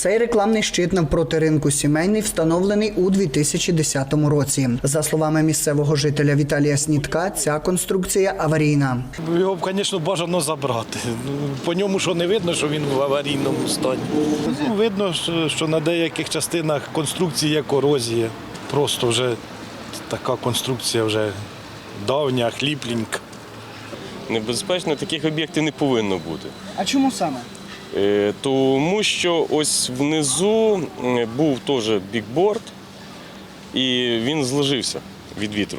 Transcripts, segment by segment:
Цей рекламний щит навпроти ринку сімейний встановлений у 2010 році. За словами місцевого жителя Віталія Снітка, ця конструкція аварійна. Його, звісно, бажано забрати. По ньому що не видно, що він в аварійному стані. Ну, видно, що- що на деяких частинах конструкції є корозія. Просто вже така конструкція вже давня, хліпленька. Небезпечно таких об'єктів не повинно бути. А чому саме? Е, Тому що ось внизу був теж бікборд, і він зложився від вітру.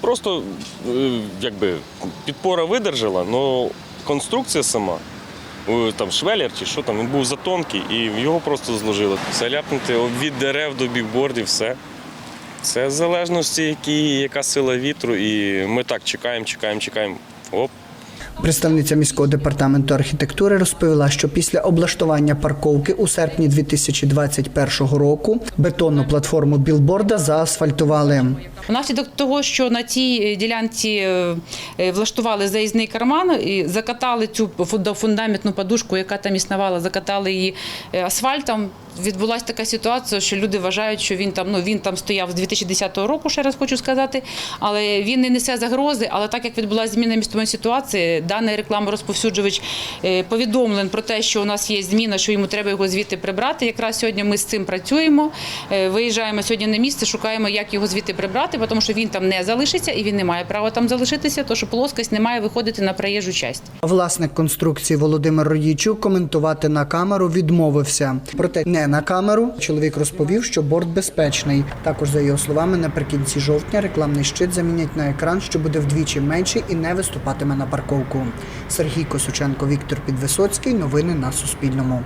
Просто е, якби підпора видержала, але конструкція сама, е, там швелер чи що там, він був затонкий і його просто зложило. Все ляпнути від дерев до бікбордів, все. Це в залежності, які, яка сила вітру, і ми так чекаємо, чекаємо, чекаємо. Оп, Представниця міського департаменту архітектури розповіла, що після облаштування парковки у серпні 2021 року бетонну платформу білборда заасфальтували. Внаслідок того, що на цій е, ділянці е, е, влаштували заїзний карман і закатали цю фунда- фундаментну подушку, яка там існувала, закатали її асфальтом. Відбулася така ситуація, що люди вважають, що він там ну він там стояв з 2010 року, ще раз хочу сказати, але він не несе загрози. Але так як відбулася зміна містової ситуації, даний рекламорозповсюджувач е, повідомлен про те, що у нас є зміна, що йому треба його звідти прибрати. Якраз сьогодні ми з цим працюємо. Е, Виїжджаємо сьогодні на місце, шукаємо, як його звідти прибрати, тому що він там не залишиться і він не має права там залишитися, тому що плоскость не має виходити на проїжджу частину. Власник конструкції Володимир Родійчук коментувати на камеру відмовився. Проте не на камеру чоловік розповів, що борт безпечний. Також за його словами, наприкінці жовтня рекламний щит замінять на екран, що буде вдвічі менший і не виступатиме на парковку. Сергій Косученко, Віктор Підвисоцький. Новини на Суспільному.